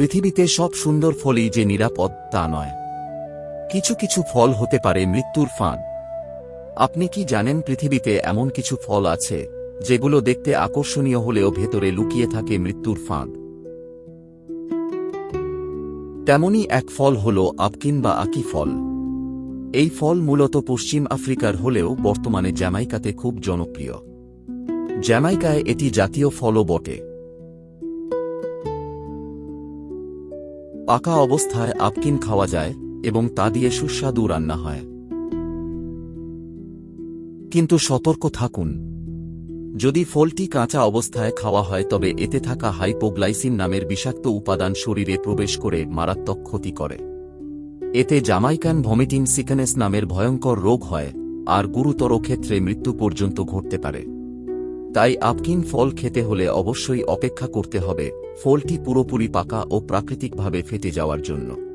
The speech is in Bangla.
পৃথিবীতে সব সুন্দর ফলই যে নিরাপদ, তা নয়। কিছু কিছু ফল হতে পারে মৃত্যুর ফাঁদ। আপনি কি জানেন পৃথিবীতে এমন কিছু ফল আছে, যেগুলো দেখতে আকর্ষণীয় হলেও ভেতরে লুকিয়ে থাকে মৃত্যুর ফাঁদ? তেমনই এক ফল হল আপকিন বা আকি ফল। এই ফল মূলত পশ্চিম আফ্রিকার হলেও বর্তমানে জ্যামাইকাতে খুব জনপ্রিয়। জ্যামাইকায় এটি জাতীয় ফলও বটে। পাকা অবস্থায় আপকিন খাওয়া যায় এবং তা দিয়ে সুস্বাদু রান্না হয়। কিন্তু সতর্ক থাকুন। যদি ফলটি কাঁচা অবস্থায় খাওয়া হয়, তবে এতে থাকা হাইপোগ্লাইসিন নামের বিষাক্ত উপাদান শরীরে প্রবেশ করে মারাত্মক ক্ষতি করে। এতে জামাইকান ভমিটিং সিকানেস নামের ভয়ঙ্কর রোগ হয়, আর গুরুতর ক্ষেত্রে মৃত্যু পর্যন্ত ঘটতে পারে। তাই আপকিন ফল খেতে হলে অবশ্যই অপেক্ষা করতে হবে, ফলটি পুরোপুরি পাকা ও প্রাকৃতিকভাবে ফেটে যাওয়ার জন্য।